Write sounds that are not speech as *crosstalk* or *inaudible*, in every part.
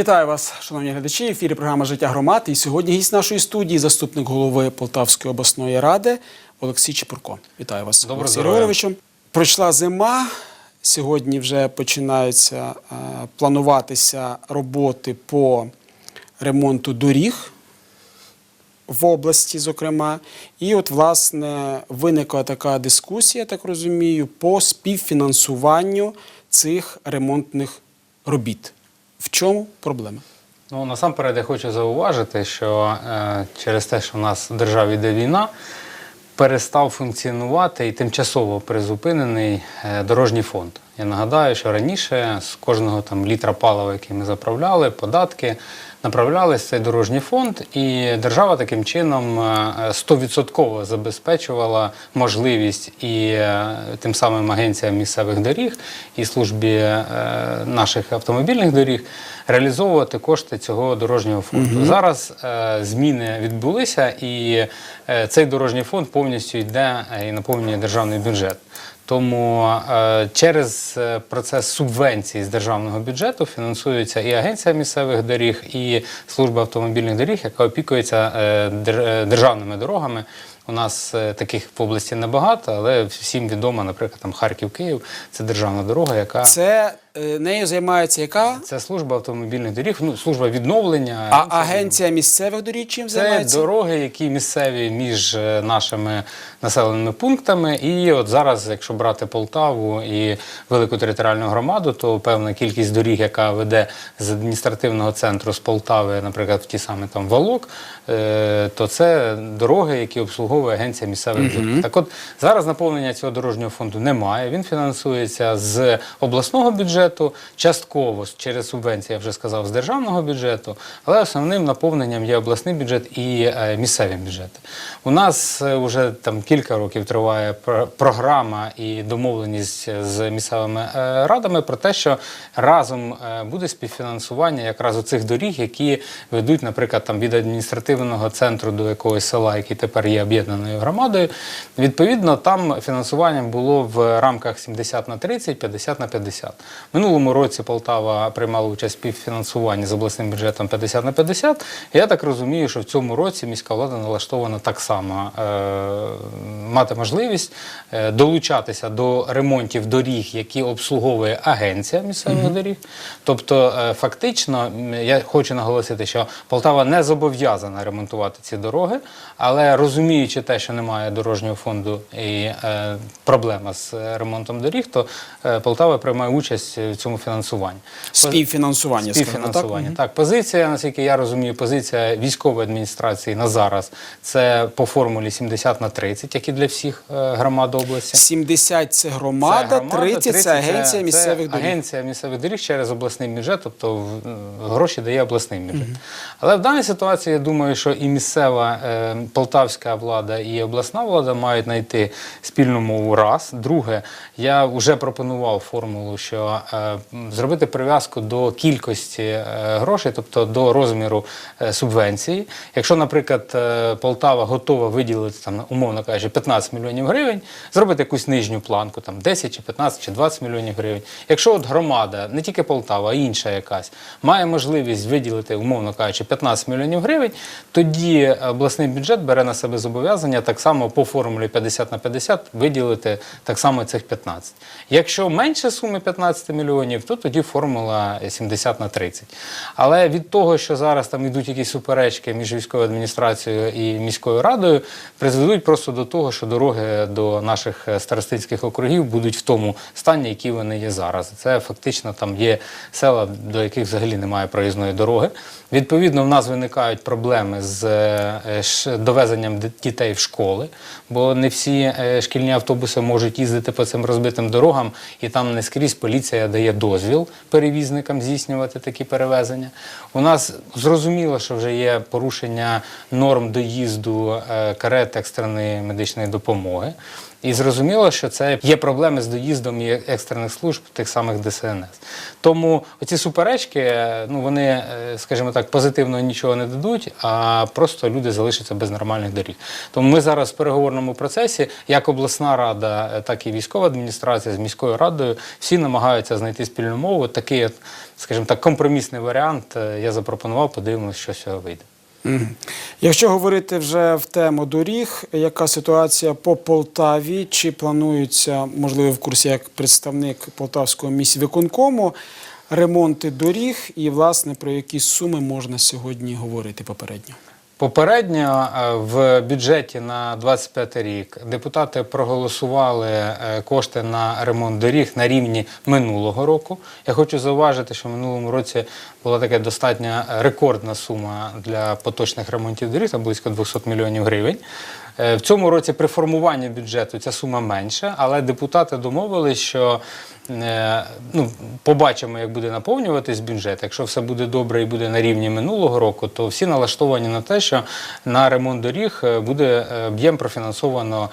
Вітаю вас, шановні глядачі. В ефірі програма Життя громад. І сьогодні гість нашої студії, заступник голови Полтавської обласної ради Олексій Чепурко. Вітаю вас, Олексій. Григоровичу. Пройшла зима. Сьогодні вже починаються е, плануватися роботи по ремонту доріг в області, зокрема. І от, власне, виникла така дискусія, так розумію, по співфінансуванню цих ремонтних робіт. В чому проблема? Ну насамперед я хочу зауважити, що е, через те, що в нас в державі йде війна, перестав функціонувати і тимчасово призупинений е, дорожній фонд. Я нагадаю, що раніше з кожного там літра палива, який ми заправляли, податки направлялись в цей дорожній фонд, і держава таким чином е, 100% забезпечувала можливість і е, тим самим агенціям місцевих доріг і службі е, наших автомобільних доріг реалізовувати кошти цього дорожнього фонду. Зараз е, зміни відбулися, і е, цей дорожній фонд повністю йде е, і наповнює державний бюджет. Тому е, через е, процес субвенцій з державного бюджету фінансується і агенція місцевих доріг, і служба автомобільних доріг, яка опікується е, дер- державними дорогами. У нас таких в області небагато, але всім відомо, наприклад, там Харків-Київ це державна дорога, яка Це нею займається яка? це служба автомобільних доріг, ну служба відновлення. А агенція місцевих доріг чим Це займається? дороги, які місцеві між е, нашими населеними пунктами. І от зараз, якщо брати Полтаву і велику територіальну громаду, то певна кількість доріг, яка веде з адміністративного центру з Полтави, наприклад, в ті самі там Валок, е, то це дороги, які обслуговує агенція місцевих доріг. Так от зараз наповнення цього дорожнього фонду немає. Він фінансується з обласного бюджету, частково через субвенції, я вже сказав, з державного бюджету, але основним наповненням є обласний бюджет і е, місцеві бюджети. У нас вже там кілька років триває програма і домовленість з місцевими е, радами про те, що разом е, буде співфінансування якраз у цих доріг, які ведуть, наприклад, там від адміністративного центру до якогось села, який тепер є об'єднаною громадою. Відповідно, там фінансування було в рамках 70 на 30, 50 на 50. Минулому році Полтава приймала участь в співфінансуванні з обласним бюджетом 50 на 50. Я так розумію, що в цьому році міська влада налаштована так само е, мати можливість е, долучатися до ремонтів доріг, які обслуговує агенція місцевих доріг. Тобто, е, фактично, я хочу наголосити, що Полтава не зобов'язана ремонтувати ці дороги, але розуміючи те, що немає дорожнього фонду і е, проблема з ремонтом доріг, то е, Полтава приймає участь в цьому фінансуванні. Співфінансування, Співфінансування. так? Так, позиція, наскільки я розумію, позиція військової адміністрації на зараз це по формулі 70 на 30, як і для всіх е, громад області. 70 – це громада, 30 – це агенція місцевих це доріг. Агенція місцевих доріг через обласний бюджет, тобто в- гроші дає обласний бюджет. Але в даній ситуації я думаю, що і місцева е, полтавська влада, і обласна влада мають знайти спільну мову. Раз. Друге, я вже пропонував формулу, що е, зробити прив'язку до кількості е, грошей, тобто до розміру е, субвенції. Якщо, наприклад, е, Полтава готова виділити там, умовно кажучи, 15 мільйонів гривень, зробити якусь нижню планку, там 10 чи 15 чи 20 мільйонів гривень. Якщо от громада, не тільки Полтава, а інша якась, має можливість виділити, умовно кажучи, 15 мільйонів гривень, тоді обласний бюджет бере на себе зобов'язання так само по формулі 50 на 50 виділити так само цих 15. Якщо менше суми 15 мільйонів, то тоді формула 70 на 30. Але від того, що зараз там йдуть якісь суперечки між військовою адміністрацією і міською радою, призведуть просто до того, що дороги до наших е, старостинських округів будуть в тому стані, які вони є зараз. Це фактично там є села, до яких взагалі немає проїзної дороги. Відповідно, в нас виникають проблеми з е, довезенням дітей в школи, бо не всі е, шкільні автобуси можуть їздити по цим розбитим дорогам, і там не скрізь поліція дає дозвіл перевізникам здійснювати такі перевезення. У нас зрозуміло, що вже є порушення норм доїзду е, карет екстреної медичної допомоги. І зрозуміло, що це є проблеми з доїздом і екстрених служб тих самих ДСНС. Тому оці суперечки, е, ну вони, е, скажімо так, позитивно нічого не дадуть, а просто люди залишаться без нормальних доріг. Тому ми зараз в переговорному процесі, як обласна рада, е, так і військова адміністрація з міською радою, всі намагаються знайти спільну мову. Такий, скажімо так, компромісний варіант я запропонував, подивимося, що з цього вийде. Якщо говорити вже в тему доріг, яка ситуація по Полтаві? Чи планується, можливо, в курсі як представник Полтавського міськвиконкому, ремонти доріг і, власне, про які суми можна сьогодні говорити попередньо? Попередньо е, в бюджеті на 25 рік депутати проголосували е, кошти на ремонт доріг на рівні минулого року. Я хочу зауважити, що в минулому році була така достатньо рекордна сума для поточних ремонтів доріг, там близько 200 мільйонів гривень. Е, В цьому році при формуванні бюджету ця сума менша, але депутати домовились, що е, ну, побачимо, як буде наповнюватись бюджет. Якщо все буде добре і буде на рівні минулого року, то всі налаштовані на те, що на ремонт доріг е, буде об'єм профінансовано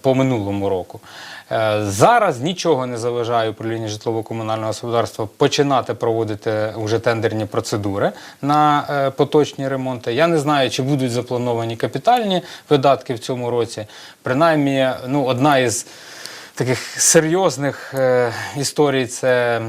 по минулому року. Зараз нічого не заважає управління житлово-комунального господарства починати проводити вже тендерні процедури на поточні ремонти. Я не знаю, чи будуть заплановані капітальні видатки в цьому році. Принаймні, ну, одна із таких серйозних е, історій це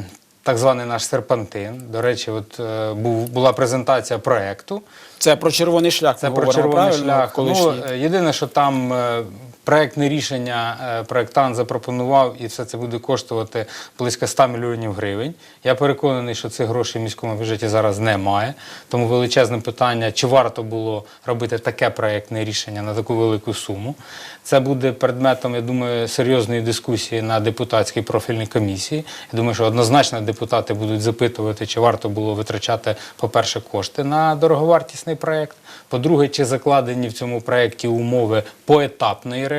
так званий наш серпантин. До речі, от е, був, була презентація проекту. Це про червоний шлях. Це ми про говоримо, червоний правильно, шлях. колишній? Ну, е, єдине, що там е, проектне рішення е, проектант запропонував, і все це буде коштувати близько 100 мільйонів гривень. Я переконаний, що цих грошей в міському бюджеті зараз немає. Тому величезне питання, чи варто було робити таке проектне рішення на таку велику суму. Це буде предметом, я думаю, серйозної дискусії на депутатській профільній комісії. Я думаю, що однозначно депутати будуть запитувати, чи варто було витрачати, по-перше, кошти на дороговартісний проект. По-друге, чи закладені в цьому проєкті умови поетапної реалізації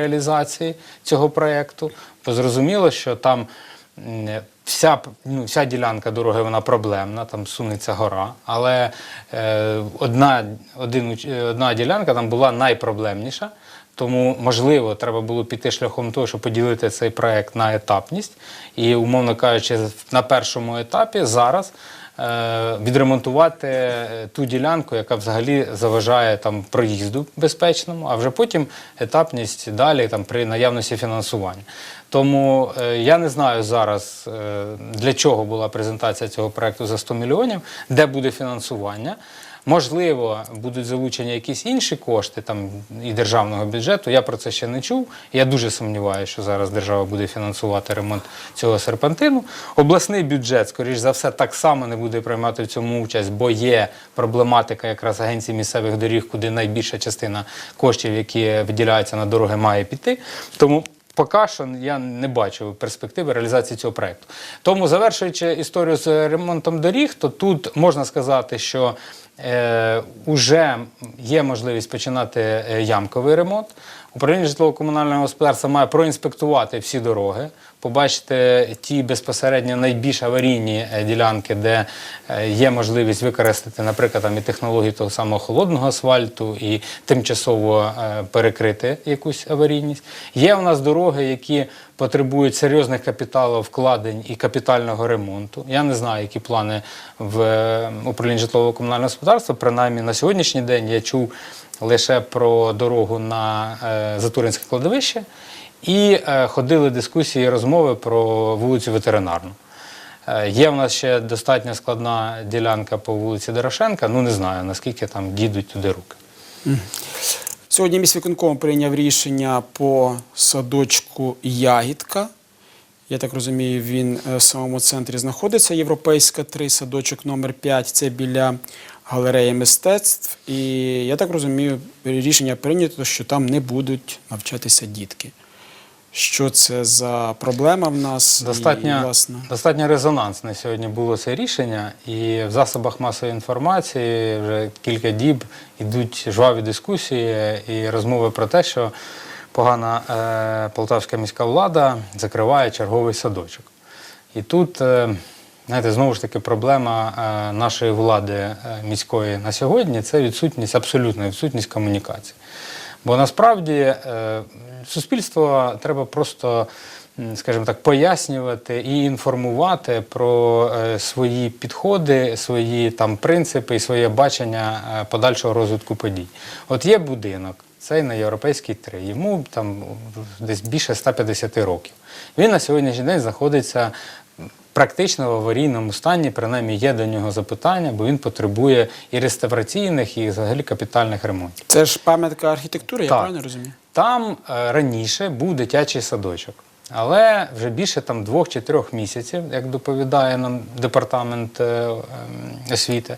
цього проєкту. Бо зрозуміло, що там вся, ну, вся ділянка дороги вона проблемна, там сунеться гора. Але е, одна, один, е, одна ділянка там була найпроблемніша. Тому, можливо, треба було піти шляхом того, щоб поділити цей проект на етапність. І, умовно кажучи, на першому етапі зараз відремонтувати е, ту ділянку, яка взагалі заважає там проїзду безпечному, а вже потім етапність далі там при наявності фінансування. Тому е, я не знаю зараз е, для чого була презентація цього проекту за 100 мільйонів, де буде фінансування. Можливо, будуть залучені якісь інші кошти там і державного бюджету. Я про це ще не чув. Я дуже сумніваюся, що зараз держава буде фінансувати ремонт цього серпантину. Обласний бюджет, скоріш за все, так само не буде приймати в цьому участь, бо є проблематика якраз агенції місцевих доріг, куди найбільша частина коштів, які виділяються на дороги, має піти. Тому Поки що я не бачу перспективи реалізації цього проекту. Тому, завершуючи історію з ремонтом доріг, то тут можна сказати, що е, вже є можливість починати е, ямковий ремонт. Управління житлово-комунального господарства має проінспектувати всі дороги, побачити ті безпосередньо найбільш аварійні е, ділянки, де е, є можливість використати, наприклад, там, і технології того самого холодного асфальту і тимчасово е, перекрити якусь аварійність. Є у нас дороги, які потребують серйозних капіталовкладень і капітального ремонту. Я не знаю, які плани в управлінні житлово-комунального господарства. Принаймні на сьогоднішній день я чув лише про дорогу на Затуринське кладовище, і е, ходили дискусії розмови про вулицю ветеринарну. Е, Є в нас ще достатньо складна ділянка по вулиці Дорошенка. Ну не знаю наскільки там дійдуть туди руки. Сьогодні міськвиконком прийняв рішення по садочку Ягідка. Я так розумію, він е, в самому центрі знаходиться. Європейська 3, садочок номер 5 це біля галереї мистецтв. І я так розумію, рішення прийнято, що там не будуть навчатися дітки. Що це за проблема в нас? Достатньо, І, власне, достатньо резонансне сьогодні було це рішення, і в засобах масової інформації вже кілька діб йдуть жваві дискусії і розмови про те, що погана е, полтавська міська влада закриває черговий садочок. І тут, е, знаєте, знову ж таки, проблема е, нашої влади е, міської на сьогодні це відсутність, абсолютна відсутність комунікації. Бо насправді е, суспільство треба просто, скажімо так, пояснювати і інформувати про е, свої підходи, свої там принципи і своє бачення е, подальшого розвитку подій. От є будинок. Цей на європейській 3, йому там десь більше 150 років. Він на сьогоднішній день знаходиться практично в аварійному стані, принаймні є до нього запитання, бо він потребує і реставраційних, і взагалі капітальних ремонтів. Це ж пам'ятка архітектури, я Так. правильно розумію? Там е, раніше був дитячий садочок, але вже більше там двох чи трьох місяців, як доповідає нам департамент е, ем, освіти,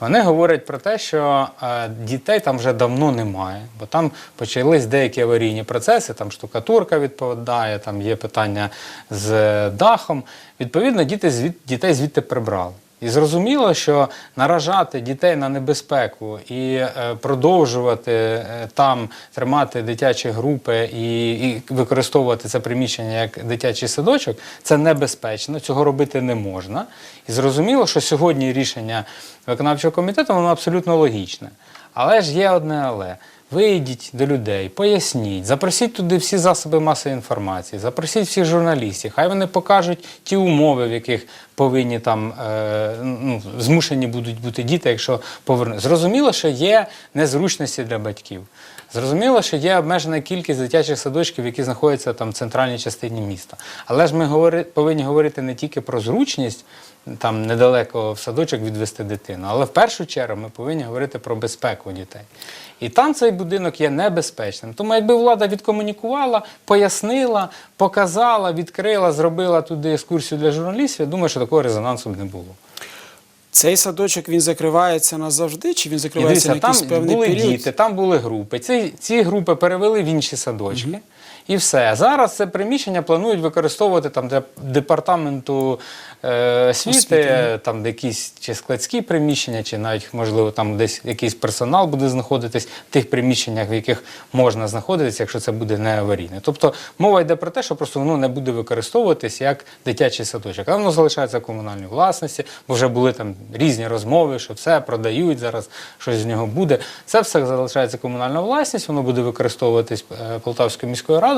вони говорять про те, що е, дітей там вже давно немає, бо там почались деякі аварійні процеси, там штукатурка відповідає, там є питання з дахом. Відповідно, діти дітей звідти прибрали. І зрозуміло, що наражати дітей на небезпеку і е, продовжувати е, там тримати дитячі групи і, і використовувати це приміщення як дитячий садочок, це небезпечно, цього робити не можна. І зрозуміло, що сьогодні рішення виконавчого комітету воно абсолютно логічне. Але ж є одне але. Вийдіть до людей, поясніть, запросіть туди всі засоби масової інформації, запросіть всіх журналістів, хай вони покажуть ті умови, в яких повинні там е, ну, змушені будуть бути діти, якщо повернуть. Зрозуміло, що є незручності для батьків. Зрозуміло, що є обмежена кількість дитячих садочків, які знаходяться там в центральній частині міста. Але ж ми говори, повинні говорити не тільки про зручність, там недалеко в садочок відвести дитину, але в першу чергу ми повинні говорити про безпеку дітей. І там цей будинок є небезпечним. Тому якби влада відкомунікувала, пояснила, показала, відкрила, зробила туди екскурсію для журналістів, я думаю, що такого резонансу б не було. Цей садочок він закривається назавжди, чи він закривається дивіться, на якийсь там певний були період? діти, там були групи. Ці, ці групи перевели в інші садочки. І все. Зараз це приміщення планують використовувати там для департаменту е, освіти, Освіти, там де якісь чи складські приміщення, чи навіть, можливо, там десь якийсь персонал буде знаходитись в тих приміщеннях, в яких можна знаходитися, якщо це буде не аварійне. Тобто мова йде про те, що просто воно не буде використовуватись як дитячий садочок, а воно залишається в комунальній власності, бо вже були там різні розмови, що все продають зараз, щось з нього буде. Це все залишається комунальна власність, воно буде використовуватись е, Полтавською міською радою,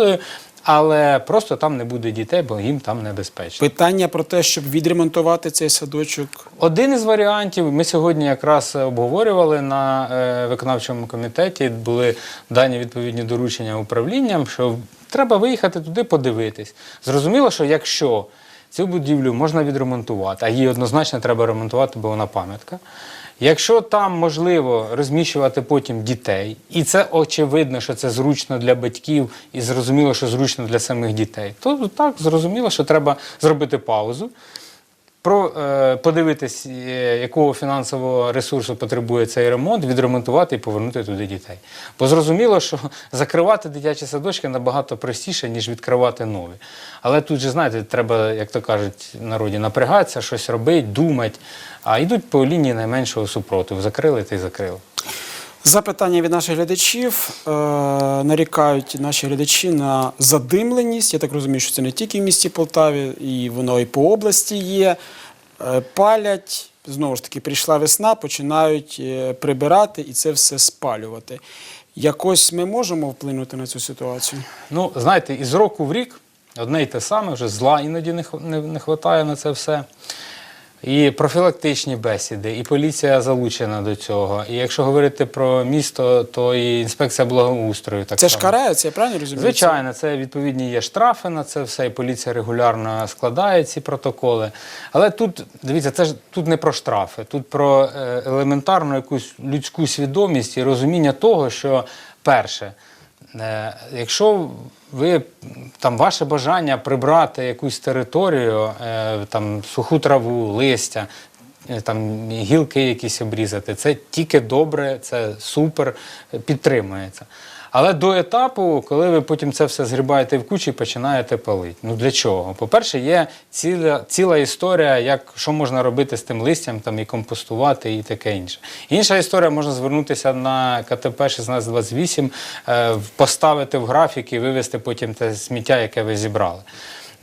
але просто там не буде дітей, бо їм там небезпечно. Питання про те, щоб відремонтувати цей садочок. Один із варіантів ми сьогодні якраз обговорювали на е, виконавчому комітеті. Були дані відповідні доручення управлінням, що треба виїхати туди подивитись. Зрозуміло, що якщо цю будівлю можна відремонтувати, а її однозначно треба ремонтувати, бо вона пам'ятка. Якщо там можливо розміщувати потім дітей, і це очевидно, що це зручно для батьків, і зрозуміло, що зручно для самих дітей, то так зрозуміло, що треба зробити паузу, про е, подивитись, е, якого фінансового ресурсу потребує цей ремонт, відремонтувати і повернути туди дітей. Бо зрозуміло, що *laughs* закривати дитячі садочки набагато простіше, ніж відкривати нові. Але тут же, знаєте, треба, як то кажуть народі, напрягатися, щось робити, думати. А йдуть по лінії найменшого супротиву. Закрили та й закрили. Запитання від наших глядачів. Е, нарікають наші глядачі на задимленість. Я так розумію, що це не тільки в місті Полтаві, і воно і по області є. Е, палять. Знову ж таки, прийшла весна, починають е, прибирати і це все спалювати. Якось ми можемо вплинути на цю ситуацію? Ну, знаєте, із року в рік одне й те саме, вже зла іноді не, не на це все. І профілактичні бесіди, і поліція залучена до цього. І якщо говорити про місто, то і інспекція благоустрою так Це ж карається, я правильно розумію? Звичайно, це відповідні є штрафи на це все, і поліція регулярно складає ці протоколи. Але тут, дивіться, це ж тут не про штрафи, тут про е, елементарну якусь людську свідомість і розуміння того, що перше, е, якщо ви там ваше бажання прибрати якусь територію, е, там суху траву, листя, е, там гілки якісь обрізати, це тільки добре, це супер, підтримується. Але до етапу, коли ви потім це все згрібаєте в кучі і починаєте палити. Ну для чого? По-перше, є ціла, ціла історія, як що можна робити з тим листям, там і компостувати, і таке інше. Інша історія можна звернутися на КТП 1628, е, поставити в графік і вивезти потім те сміття, яке ви зібрали.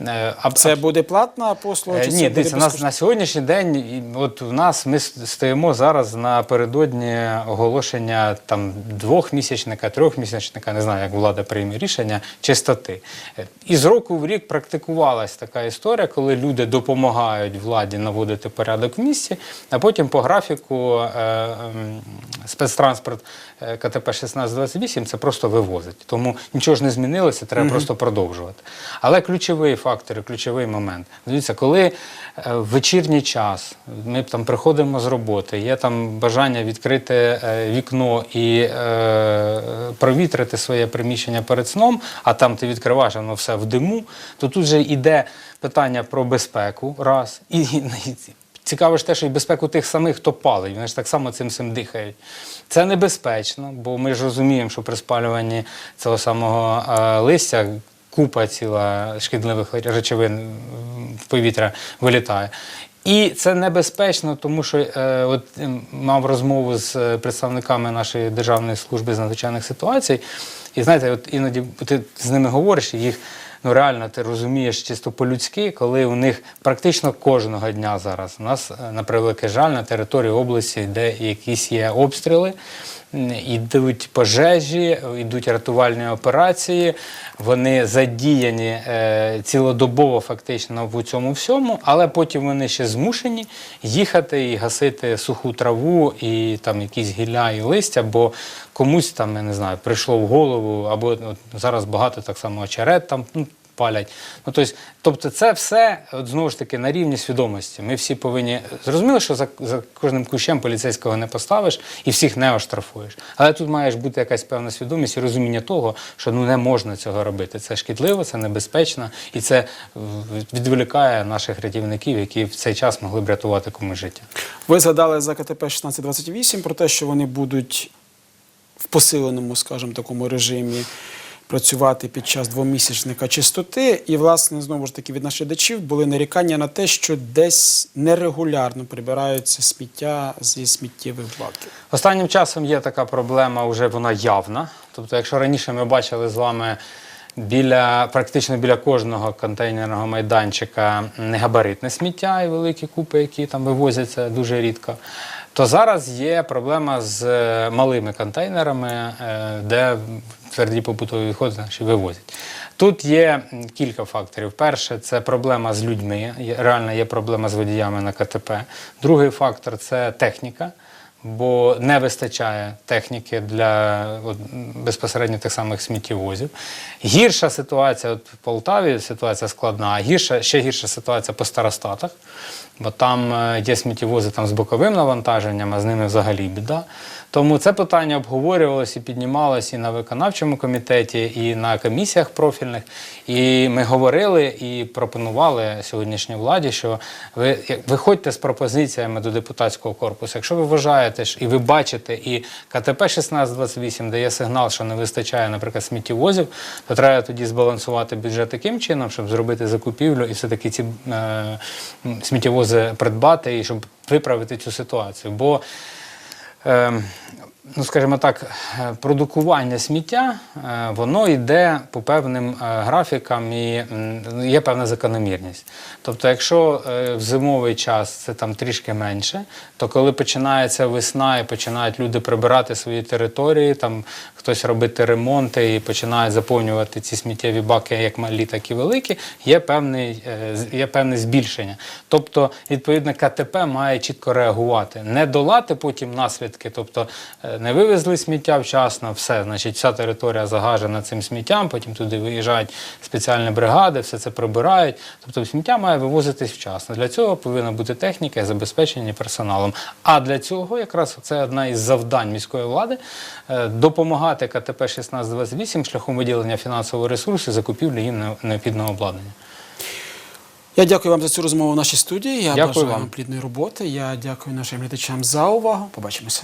Е, а- Це буде платна послуга? Е, Чи це Ні, дивіться, безкоштовно? на сьогоднішній день, от у нас ми стоїмо зараз напередодні оголошення там двохмісячника, трьохмісячника, не знаю, як влада прийме рішення чистоти. Е, І з року в рік практикувалась така історія, коли люди допомагають владі наводити порядок в місті, а потім по графіку е, ем, спецтранспорт е, КТП 1628 це просто вивозить. Тому нічого ж не змінилося, треба просто продовжувати. Але ключовий фактор, і ключовий момент. Дивіться, коли е, в вечірній час ми там приходимо з роботи, є там бажання відкрити е, вікно і е, провітрити своє приміщення перед сном, а там ти відкриваєш, воно все в диму, то тут же йде питання про безпеку, раз. І, і, Цікаво ж те, що і безпеку тих самих, хто палить, вони ж так само цим цим дихають. Це небезпечно, бо ми ж розуміємо, що при спалюванні цього самого е, листя купа ціла шкідливих речовин в повітря вилітає. І це небезпечно, тому що е, от мав розмову з е, представниками нашої державної служби з надзвичайних ситуацій, і знаєте, от іноді ти з ними говориш, їх ну реально ти розумієш чисто по-людськи, коли у них практично кожного дня зараз у нас е, на превеликий жаль на території області, де якісь є обстріли, м, ідуть пожежі, йдуть рятувальні операції. Вони задіяні е, цілодобово фактично в цьому всьому, але потім вони ще змушені їхати і гасити суху траву і там якісь гілля і листя, бо комусь там, я не знаю, прийшло в голову, або от, зараз багато так само очерет там. Ну, Палять. Ну, тобто, тобто це все от, знову ж таки на рівні свідомості. Ми всі повинні зрозуміло, що за, за кожним кущем поліцейського не поставиш і всіх не оштрафуєш. Але тут має ж бути якась певна свідомість і розуміння того, що ну не можна цього робити. Це шкідливо, це небезпечно, і це е, відволікає наших рятівників, які в цей час могли б рятувати комусь життя. Ви згадали за КТП 1628 про те, що вони будуть в посиленому, скажімо, такому режимі працювати під час двомісячника чистоти. І, власне, знову ж таки, від наших глядачів були нарікання на те, що десь нерегулярно прибираються сміття зі сміттєвих баків. Останнім часом є така проблема, вже вона явна. Тобто, якщо раніше ми бачили з вами біля практично біля кожного контейнерного майданчика негабаритне сміття і великі купи, які там вивозяться дуже рідко. То зараз є проблема з е, малими контейнерами, е, де тверді побутові відходи наші вивозять. Тут є кілька факторів. Перше, це проблема з людьми. Реально є проблема з водіями на КТП. Другий фактор це техніка бо не вистачає техніки для от, безпосередньо тих самих сміттєвозів. Гірша ситуація от в Полтаві, ситуація складна, а гірша, ще гірша ситуація по старостатах, бо там е, є сміттєвози там, з боковим навантаженням, а з ними взагалі біда. Тому це питання обговорювалося і піднімалося і на виконавчому комітеті, і на комісіях профільних. І ми говорили і пропонували сьогоднішній владі, що ви виходьте з пропозиціями до депутатського корпусу. Якщо ви вважаєте і ви бачите, і КТП 1628 дає сигнал, що не вистачає, наприклад, сміттєвозів, то треба тоді збалансувати бюджет таким чином, щоб зробити закупівлю і все-таки ці е, сміттєвози придбати і щоб виправити цю ситуацію. Бо um, ну, скажімо так, е, продукування сміття, е, воно йде по певним е, графікам і є певна закономірність. Тобто, якщо в зимовий час це там трішки менше, то коли починається весна і починають люди прибирати свої території, там хтось робити ремонти і починають заповнювати ці сміттєві баки, як малі, так і великі, є, певний, є певне збільшення. Тобто, відповідно, КТП має чітко реагувати, не долати потім наслідки, тобто не вивезли сміття вчасно, все, значить, вся територія загажена цим сміттям, потім туди виїжджають спеціальні бригади, все це прибирають. Тобто сміття має вивозитись вчасно. Для цього повинна бути техніка і забезпечення персоналом. А для цього якраз це одна із завдань міської влади е, допомагати КТП 1628 шляхом виділення фінансового ресурсу закупівлі їм необхідного обладнання. Я дякую вам за цю розмову в нашій студії. Я Дякую бажаю вам. вам плідної роботи. Я дякую нашим глядачам за увагу. Побачимося.